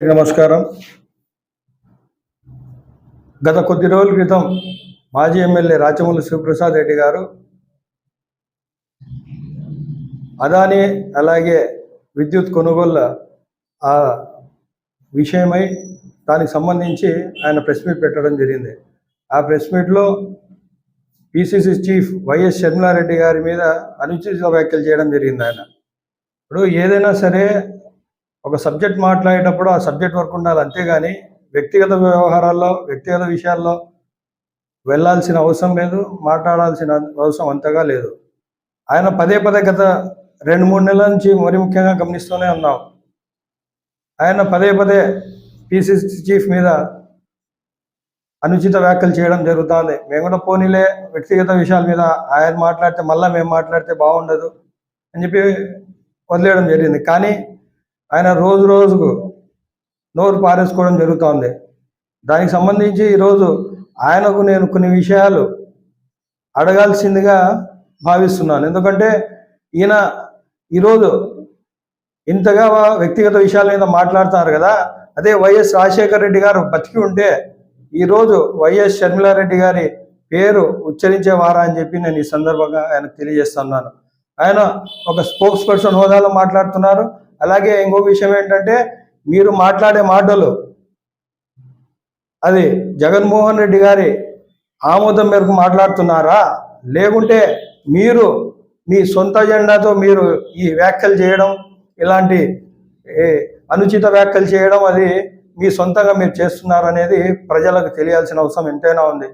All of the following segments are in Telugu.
నమస్కారం. గత కొద్ది రోజుల క్రితం మాజీ ఎమ్మెల్యే రాచమల్లి శివప్రసాద్ రెడ్డి గారు అదాని అలాగే విద్యుత్ కొనుగోళ్ళ ఆ విషయమై దానికి సంబంధించి ఆయన ప్రెస్ మీట్ పెట్టడం జరిగింది. ఆ ప్రెస్ మీట్లో పిసిసి చీఫ్ వైఎస్ షర్మిలారెడ్డి గారి మీద అనుచిత వ్యాఖ్యలు చేయడం జరిగింది ఆయన. ఇప్పుడు ఏదైనా సరే ఒక సబ్జెక్ట్ మాట్లాడేటప్పుడు ఆ సబ్జెక్ట్ వరకు ఉండాలి. అంతేగాని వ్యక్తిగత వ్యవహారాల్లో వ్యక్తిగత విషయాల్లో వెళ్ళాల్సిన అవసరం లేదు మాట్లాడాల్సిన అవసరం అంతగా లేదు. ఆయన పదే పదే గత రెండు మూడు నెలల నుంచి మరి ముఖ్యంగా గమనిస్తూనే ఉన్నాం. ఆయన పదే పదే పిసిసి చీఫ్ మీద అనుచిత వ్యాఖ్యలు చేయడం జరుగుతుంది. మేము కూడా పోనీలే వ్యక్తిగత విషయాల మీద ఆయన మాట్లాడితే మళ్ళీ మేము మాట్లాడితే బాగుండదు అని చెప్పి వదిలేయడం జరిగింది. కానీ ఆయన రోజు రోజుకు నోరు పారేసుకోవడం జరుగుతోంది. దానికి సంబంధించి ఈరోజు ఆయనకు నేను కొన్ని విషయాలు అడగాల్సిందిగా భావిస్తున్నాను. ఎందుకంటే ఈయన ఈరోజు ఇంతగా వ్యక్తిగత విషయాల మీద మాట్లాడుతున్నారు కదా. అదే వైఎస్ రాజశేఖర రెడ్డి గారు బతికి ఉంటే ఈరోజు వైఎస్ షర్మిలారెడ్డి గారి పేరు ఉచ్చరించేవారా అని చెప్పి నేను ఈ సందర్భంగా ఆయనకు తెలియజేస్తున్నాను. ఆయన ఒక స్పోక్స్ పర్సన్ హోదాలో మాట్లాడుతున్నారు. అలాగే ఇంకో విషయం ఏంటంటే మీరు మాట్లాడే మాటలు అది జగన్మోహన్ రెడ్డి గారి ఆమోదం మేరకు మాట్లాడుతున్నారా? లేకుంటే మీరు మీ సొంత జెండాతో మీరు ఈ వ్యాఖ్యలు చేయడం ఇలాంటి ఏ, అనుచిత వ్యాఖ్యలు చేయడం అది మీ సొంతంగా మీరు చేస్తున్నారనేది ప్రజలకు తెలియాల్సిన అవసరం ఎంతైనా ఉంది.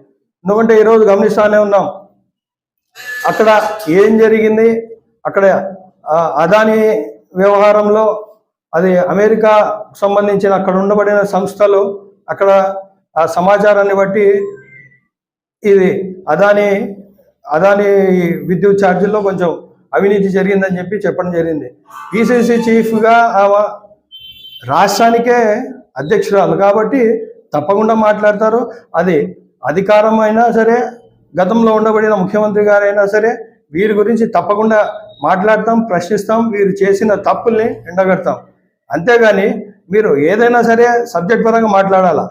ఎందుకంటే ఈరోజు గమనిస్తానే ఉన్నాం. అక్కడ ఏం జరిగింది? అక్కడ అదాని వ్యవహారంలో అది అమెరికా సంబంధించిన అక్కడ ఉండబడిన సంస్థలు అక్కడ ఆ సమాచారాన్ని బట్టి ఇది అదాని అదాని విద్యుత్ ఛార్జీల్లో కొంచెం అవినీతి జరిగిందని చెప్పి చెప్పడం జరిగింది. పిసిసి చీఫ్గా ఆమె రాష్ట్రానికే అధ్యక్షురాలు కాబట్టి తప్పకుండా మాట్లాడతారు. అది అధికారం అయినా సరే గతంలో ఉండబడిన ముఖ్యమంత్రి గారైనా సరే వీరి గురించి తప్పకుండా మాట్లాడతాం ప్రశ్నిస్తాం వీరు చేసిన తప్పుల్ని ఎండగడతాం. అంతేగాని మీరు ఏదైనా సరే సబ్జెక్ట్ పరంగా మాట్లాడాలా?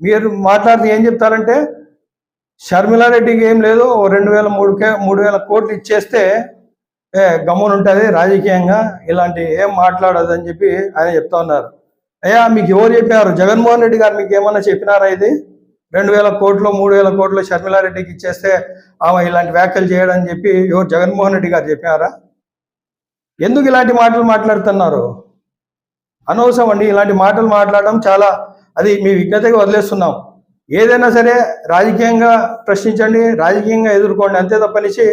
మీరు మాట్లాడితే ఏం చెప్తారంటే షర్మిలారెడ్డికి ఏం లేదు ఓ రెండు వేల మూడు కే మూడు వేల కోట్లు ఇచ్చేస్తే ఏ గమ్మున ఉంటుంది రాజకీయంగా ఇలాంటి ఏం మాట్లాడదు అని చెప్పి ఆయన చెప్తా ఉన్నారు. అయ్యా మీకు ఎవరు చెప్పారు జగన్మోహన్ రెడ్డి గారు మీకు ఏమన్నా చెప్పినారా ఇది? రెండు వేల కోట్లు మూడు వేల కోట్లు షర్మిలారెడ్డికి ఇచ్చేస్తే ఆమె ఇలాంటి వ్యాఖ్యలు చేయడని చెప్పి ఎవరు జగన్మోహన్ రెడ్డి గారు చెప్పారా? ఎందుకు ఇలాంటి మాటలు మాట్లాడుతున్నారు? అనవసరం అండి ఇలాంటి మాటలు మాట్లాడడం చాలా అది మీ విజ్ఞతగా వదిలేస్తున్నాం. ఏదైనా సరే రాజకీయంగా ప్రశ్నించండి రాజకీయంగా ఎదుర్కోండి అంతే తప్పనిసి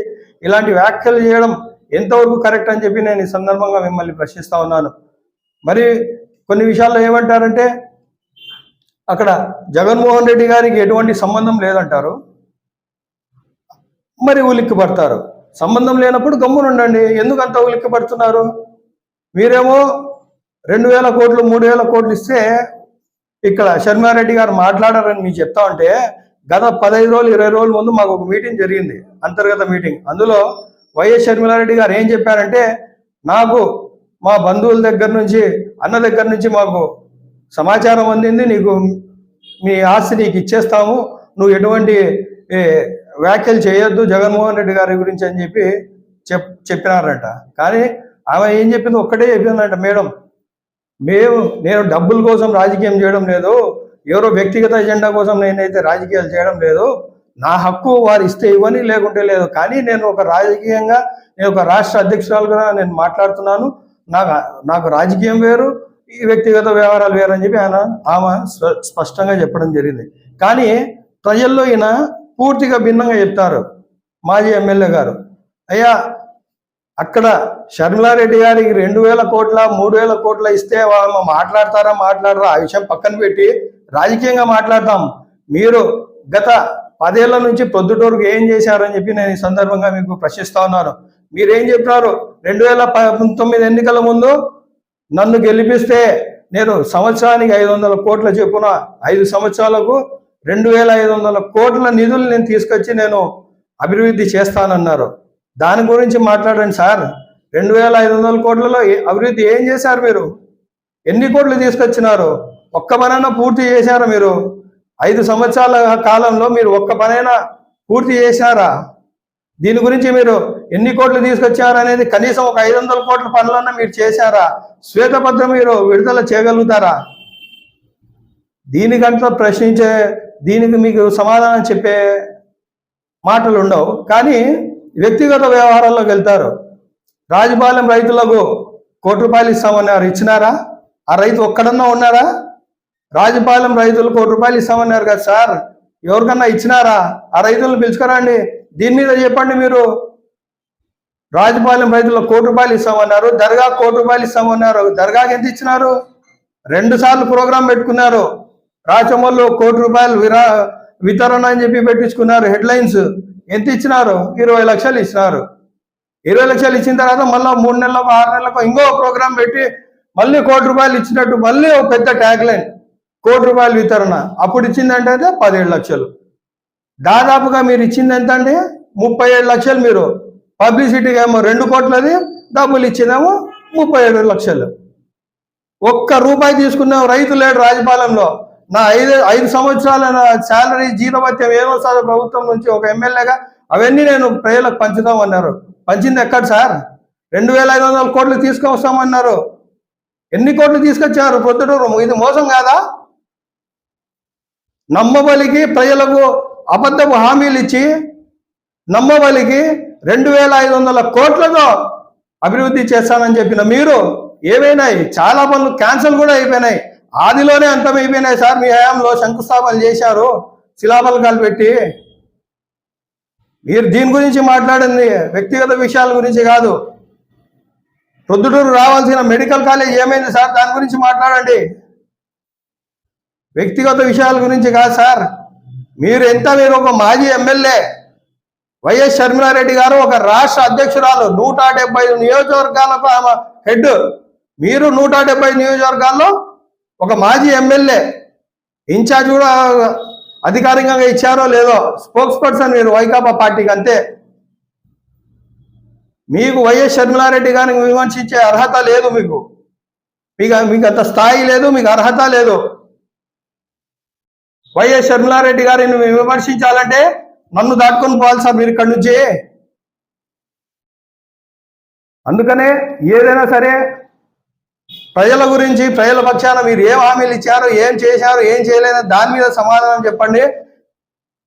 ఇలాంటి వ్యాఖ్యలు చేయడం ఎంతవరకు కరెక్ట్ అని చెప్పి నేను ఈ సందర్భంగా మిమ్మల్ని ప్రశ్నిస్తా ఉన్నాను. మరి కొన్ని విషయాల్లో ఏమంటారంటే అక్కడ జగన్మోహన్ రెడ్డి గారికి ఎటువంటి సంబంధం లేదంటారు? మరి ఉలిక్కి పడతారు సంబంధం లేనప్పుడు గమ్మును ఉండండి. ఎందుకు అంత ఉలిక్కి పడుతున్నారు మీరేమో రెండు వేల కోట్లు మూడు వేల కోట్లు ఇస్తే ఇక్కడ శర్మారెడ్డి గారు మాట్లాడారని మీకు చెప్తా ఉంటే గత పదహైదు రోజులు ఇరవై రోజుల ముందు మాకు ఒక మీటింగ్ జరిగింది అంతర్గత మీటింగ్. అందులో వైఎస్ షర్మిలారెడ్డి గారు ఏం చెప్పారంటే నాకు మా బంధువుల దగ్గర నుంచి అన్న దగ్గర నుంచి మాకు సమాచారం అందింది. నీకు మీ ఆస్తి నీకు ఇచ్చేస్తాము. నువ్వు ఎటువంటి వ్యాఖ్యలు చేయొద్దు జగన్మోహన్ రెడ్డి గారి గురించి అని చెప్పి చెప్ చెప్పినారంట. కానీ ఆమె ఏం చెప్పింది ఒక్కటే చెప్పిందంట మేడం. మేము నేను డబ్బుల కోసం రాజకీయం చేయడం లేదు. ఎవరో వ్యక్తిగత ఎజెండా కోసం నేనైతే రాజకీయాలు చేయడం లేదు. నా హక్కు వారు ఇస్తే ఇవ్వని లేకుంటే లేదు. కానీ నేను ఒక రాజకీయంగా నేను ఒక రాష్ట్ర అధ్యక్షురాలుగా నేను మాట్లాడుతున్నాను. నాకు నాకు రాజకీయం వేరు ఈ వ్యక్తిగత వ్యవహారాలు వేరని అని చెప్పి ఆయన ఆమె స్పష్టంగా చెప్పడం జరిగింది. కానీ ప్రజల్లో ఈయన పూర్తిగా భిన్నంగా చెప్తారు మాజీ ఎమ్మెల్యే గారు. అయ్యా అక్కడ షర్మిలారెడ్డి గారికి రెండు వేల కోట్ల మూడు వేల కోట్ల ఇస్తే వాళ్ళు మాట్లాడతారా మాట్లాడరా? ఆ విషయం పక్కన పెట్టి రాజకీయంగా మాట్లాడతాం మీరు గత పదేళ్ళ నుంచి పొద్దుటూరుకు ఏం చేశారని చెప్పి నేను ఈ సందర్భంగా మీకు ప్రశ్నిస్తా ఉన్నాను. మీరేం చెప్పినారు? రెండు వేల పంతొమ్మిది ఎన్నికల ముందు నన్ను గెలిపిస్తే నేను సంవత్సరానికి ఐదు వందల కోట్ల చొప్పున ఐదు సంవత్సరాలకు రెండు వేల ఐదు వందల కోట్ల నిధులు నేను తీసుకొచ్చి నేను అభివృద్ధి చేస్తానన్నారు. దాని గురించి మాట్లాడండి సార్. రెండు వేల ఐదు వందల కోట్లలో అభివృద్ధి ఏం చేశారు మీరు? ఎన్ని కోట్లు తీసుకొచ్చినారు? ఒక్క పనైనా పూర్తి చేశారా మీరు? ఐదు సంవత్సరాల కాలంలో మీరు ఒక్క పనైనా పూర్తి చేశారా? దీని గురించి మీరు ఎన్ని కోట్లు తీసుకొచ్చారు అనేది కనీసం ఒక ఐదు వందల కోట్ల పనులన్నా మీరు చేశారా? శ్వేతపత్రం మీరు విడుదల చేయగలుగుతారా? దీనికంతా ప్రశ్నించే దీనికి మీకు సమాధానం చెప్పే మాటలు ఉండవు. కానీ వ్యక్తిగత వ్యవహారాల్లోకి వెళ్తారు. రాజపాలెం రైతులకు కోటి రూపాయలు ఇస్తామన్నారు ఇచ్చినారా? ఆ రైతు ఒక్కడన్నా ఉన్నారా? రాజపాలెం రైతులు కోటి రూపాయలు ఇస్తామన్నారు కదా సార్. ఎవరికన్నా ఇచ్చినారా? ఆ రైతులను పిలుచుకురండి. దీని మీద చెప్పండి మీరు. రాజపాలెం రైతుల్లో కోటి రూపాయలు ఇస్తామన్నారు దర్గా కోటి రూపాయలు ఇస్తామన్నారు. దర్గాకి ఎంత ఇచ్చినారు? రెండు సార్లు ప్రోగ్రాం పెట్టుకున్నారు. రాచమల్లు కోటి రూపాయలు విరా వితరణ అని చెప్పి పెట్టించుకున్నారు హెడ్లైన్స్. ఎంత ఇచ్చినారు? ఇరవై లక్షలు ఇచ్చినారు. ఇరవై లక్షలు ఇచ్చిన తర్వాత మళ్ళీ మూడు నెలలకు ఆరు నెలలకు ఇంకో ప్రోగ్రాం పెట్టి మళ్ళీ కోటి రూపాయలు ఇచ్చినట్టు మళ్ళీ ఒక పెద్ద ట్యాగ్ లైన్ కోటి రూపాయలు వితరణ. అప్పుడు ఇచ్చిందంటే అయితే పదిహేడు లక్షలు. దాదాపుగా మీరు ఇచ్చింది ఎంత అండి ముప్పై ఏడు లక్షలు మీరు. పబ్లిసిటీకి ఏమో రెండు కోట్లది డబ్బులు ఇచ్చినాము ముప్పై ఏడు లక్షలు. ఒక్క రూపాయి తీసుకున్నాం రైతు లేడు రాజపాలెంలో. నా ఐదు ఐదు సంవత్సరాల నా శాలరీ జీతభత్యం ఏమొస్తుందో ప్రభుత్వం నుంచి ఒక ఎమ్మెల్యేగా అవన్నీ నేను ప్రజలకు పంచుతామన్నారు పంచింది ఎక్కడ సార్? రెండు వేల ఐదు వందల కోట్లు తీసుకొస్తామన్నారు. ఎన్ని కోట్లు తీసుకొచ్చారు? పొద్దుటూరు. ఇది మోసం కాదా? నమ్మబలికి ప్రజలకు అబద్ధపు హామీలు ఇచ్చి నమ్మబలికి రెండు వేల ఐదు వందల కోట్లతో అభివృద్ధి చేస్తానని చెప్పిన మీరు ఏమైనాయి చాలా పనులు క్యాన్సిల్ కూడా అయిపోయినాయి. ఆదిలోనే అంతమైపోయినాయి సార్. మీ హయాంలో శంకుస్థాపనలు చేశారు. శిలాఫలకాలు పెట్టి మీరు దీని గురించి మాట్లాడింది వ్యక్తిగత విషయాల గురించి కాదు. ప్రొద్దుటూరు రావాల్సిన మెడికల్ కాలేజ్ ఏమైంది సార్? దాని గురించి మాట్లాడండి. వ్యక్తిగత విషయాల గురించి కాదు సార్. మీరు ఎంత మీరు ఒక మాజీ ఎమ్మెల్యే? వైఎస్ షర్మిలారెడ్డి గారు ఒక రాష్ట్ర అధ్యక్షురాలు నూట డెబ్బై నియోజకవర్గాలకు ఆమె హెడ్. మీరు నూట డెబ్బై నియోజకవర్గాల్లో ఒక మాజీ ఎమ్మెల్యే. ఇన్ఛార్జ్ కూడా అధికారికంగా ఇచ్చారో లేదో? స్పోక్స్ పర్సన్ మీరు వైకాపా పార్టీకి అంతే. మీకు వైఎస్ షర్మిలారెడ్డి గారిని విమర్శించే అర్హత లేదు మీకు. మీకు మీకు అంత స్థాయి లేదు మీకు అర్హత లేదు. వైఎస్ షర్మిలారెడ్డి గారిని విమర్శించాలంటే నన్ను దాటుకొని పోవాలి సార్ మీరు ఇక్కడి నుంచి. అందుకనే ఏదైనా సరే ప్రజల గురించి ప్రజల పక్షాన మీరు ఏం హామీలు ఇచ్చారు ఏం చేశారు ఏం చేయలేదు దాని మీద సమాధానం చెప్పండి.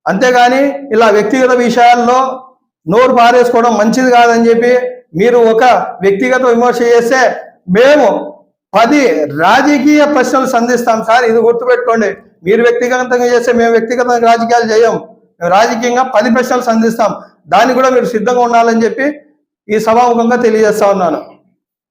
అంతేగాని ఇలా వ్యక్తిగత విషయాల్లో నోరు పారేసుకోవడం మంచిది కాదని చెప్పి మీరు ఒక వ్యక్తిగత విమర్శ చేస్తే మేము పది రాజకీయ ప్రశ్నలు సంధిస్తాం సార్. ఇది గుర్తుపెట్టుకోండి. మీరు వ్యక్తిగతంగా చేస్తే మేము వ్యక్తిగతంగా రాజకీయాలు చేయం. మేము రాజకీయంగా పది ప్రశ్నలు సంధిస్తాం. దాన్ని కూడా మీరు సిద్ధంగా ఉండాలని చెప్పి ఈ సభాముఖంగా తెలియజేస్తా ఉన్నాను.